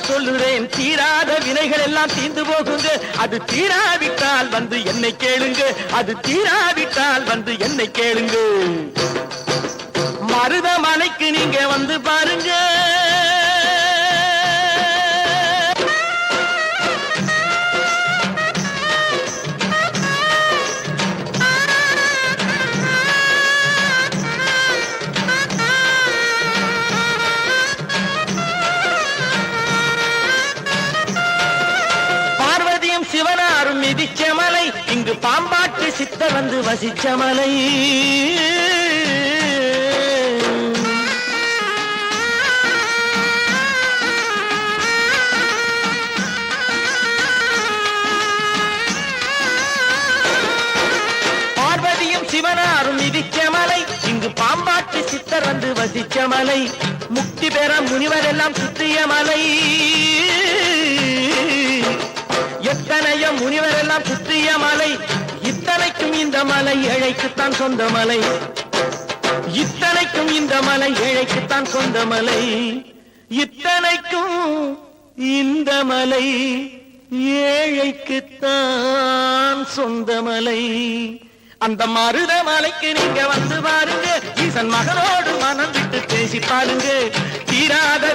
சொல்லுறேன் தீராத வினைகள் எல்லாம் தீர்ந்து போகுங்க அது தீராவிட்டால் வந்து என்னை கேளுங்க. அது தீராவிட்டால் வந்து என்னை கேளுங்க. மருதமலைக்கு நீங்க வந்து பாருங்க. இங்கு பாம்பாட்டு சித்த வந்து வசிச்ச மலை. பார்வதியும் சிவனாரும் மிதிச்ச மலை. இங்கு பாம்பாட்டு சித்தர் வந்து வசிச்ச மலை. முக்தி பெற முனிவரெல்லாம் சுத்திய சுற்றிய மலை. மலை இழைக்குத்தான் சொந்த மலை. இத்தனைக்கும் இந்த மலை இழைக்குத்தான் சொந்த மலை. இத்தனைக்கும் இந்த மலை ஏழைக்குத்தான் சொந்த மலை. அந்த மருத மலைக்கு நீங்க வந்து பாருங்க. ஈசன் மகனோடு மனம் விட்டு பேசி பாருங்க. தீராத